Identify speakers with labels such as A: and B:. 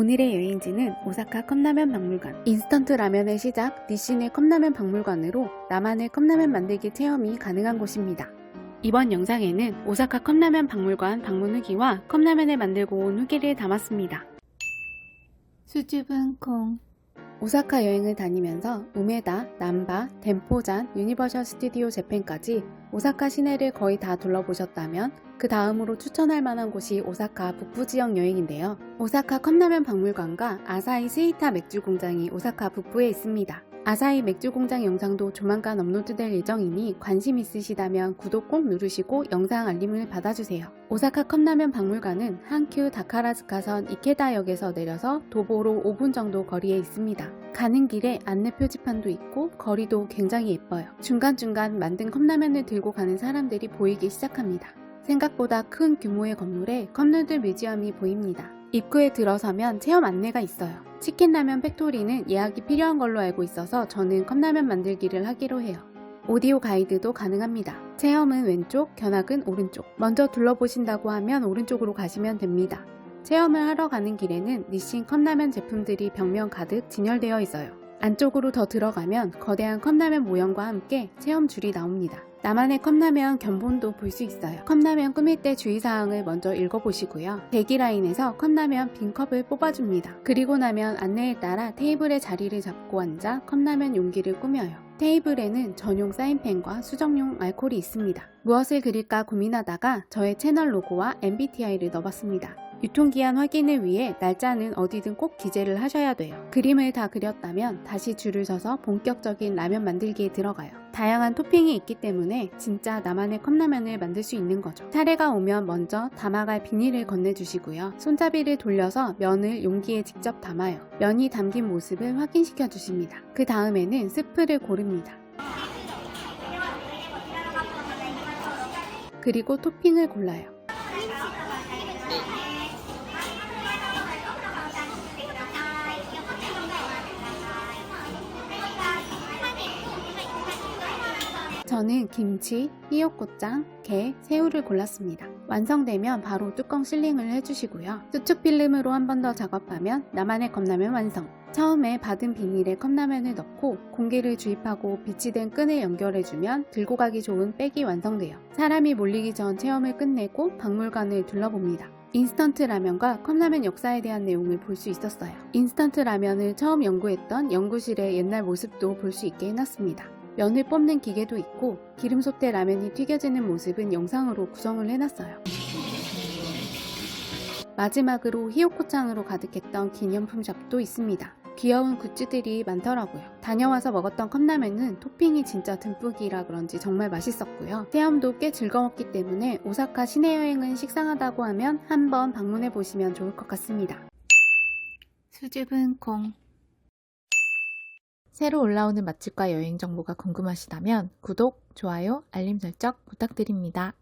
A: 오늘의 여행지는 오사카 컵라면 박물관. 인스턴트 라면의 시작 니신의 컵라면 박물관으로 나만의 컵라면 만들기 체험이 가능한 곳입니다. 이번 영상에는 오사카 컵라면 박물관 방문 후기와 컵라면을 만들고 온 후기를 담았습니다. 수줍은 콩 오사카 여행을 다니면서 우메다, 남바, 덴포잔, 유니버셜 스튜디오 재팬까지 오사카 시내를 거의 다 둘러보셨다면 그 다음으로 추천할 만한 곳이 오사카 북부 지역 여행인데요. 오사카 컵라면 박물관과 아사히 스이타 맥주 공장이 오사카 북부에 있습니다. 아사히 맥주 공장 영상도 조만간 업로드될 예정이니 관심 있으시다면 구독 꼭 누르시고 영상 알림을 받아주세요. 오사카 컵라면 박물관은 한큐 다카라즈카선 이케다역에서 내려서 도보로 5분 정도 거리에 있습니다. 가는 길에 안내 표지판도 있고 거리도 굉장히 예뻐요. 중간중간 만든 컵라면을 들고 가는 사람들이 보이기 시작합니다. 생각보다 큰 규모의 건물에 컵누들 뮤지엄이 보입니다. 입구에 들어서면 체험 안내가 있어요. 치킨라면 팩토리는 예약이 필요한 걸로 알고 있어서 저는 컵라면 만들기를 하기로 해요. 오디오 가이드도 가능합니다. 체험은 왼쪽, 견학은 오른쪽. 먼저 둘러보신다고 하면 오른쪽으로 가시면 됩니다. 체험을 하러 가는 길에는 니신 컵라면 제품들이 벽면 가득 진열되어 있어요. 안쪽으로 더 들어가면 거대한 컵라면 모형과 함께 체험 줄이 나옵니다. 나만의 컵라면 견본도 볼 수 있어요. 컵라면 꾸밀 때 주의사항을 먼저 읽어보시고요. 대기 라인에서 컵라면 빈 컵을 뽑아줍니다. 그리고 나면 안내에 따라 테이블에 자리를 잡고 앉아 컵라면 용기를 꾸며요. 테이블에는 전용 사인펜과 수정용 알콜이 있습니다. 무엇을 그릴까 고민하다가 저의 채널 로고와 MBTI를 넣어봤습니다. 유통기한 확인을 위해 날짜는 어디든 꼭 기재를 하셔야 돼요. 그림을 다 그렸다면 다시 줄을 서서 본격적인 라면 만들기에 들어가요. 다양한 토핑이 있기 때문에 진짜 나만의 컵라면을 만들 수 있는 거죠. 차례가 오면 먼저 담아갈 비닐을 건네주시고요. 손잡이를 돌려서 면을 용기에 직접 담아요. 면이 담긴 모습을 확인시켜 주십니다. 그 다음에는 스프를 고릅니다. 그리고 토핑을 골라요. 저는 김치, 히요코짱, 게, 새우를 골랐습니다. 완성되면 바로 뚜껑 실링을 해주시고요. 수축 필름으로 한 번 더 작업하면 나만의 컵라면 완성. 처음에 받은 비닐에 컵라면을 넣고 공기를 주입하고 빛이 된 끈을 연결해주면 들고 가기 좋은 백이 완성돼요. 사람이 몰리기 전 체험을 끝내고 박물관을 둘러봅니다. 인스턴트 라면과 컵라면 역사에 대한 내용을 볼 수 있었어요. 인스턴트 라면을 처음 연구했던 연구실의 옛날 모습도 볼 수 있게 해놨습니다. 면을 뽑는 기계도 있고 기름 솥에 라면이 튀겨지는 모습은 영상으로 구성을 해놨어요. 마지막으로 히요코짱으로 가득했던 기념품 샵도 있습니다. 귀여운 굿즈들이 많더라고요. 다녀와서 먹었던 컵라면은 토핑이 진짜 듬뿍이라 그런지 정말 맛있었고요. 체험도 꽤 즐거웠기 때문에 오사카 시내 여행은 식상하다고 하면 한번 방문해 보시면 좋을 것 같습니다. 수줍은 콩 새로 올라오는 맛집과 여행 정보가 궁금하시다면 구독, 좋아요, 알림 설정 부탁드립니다.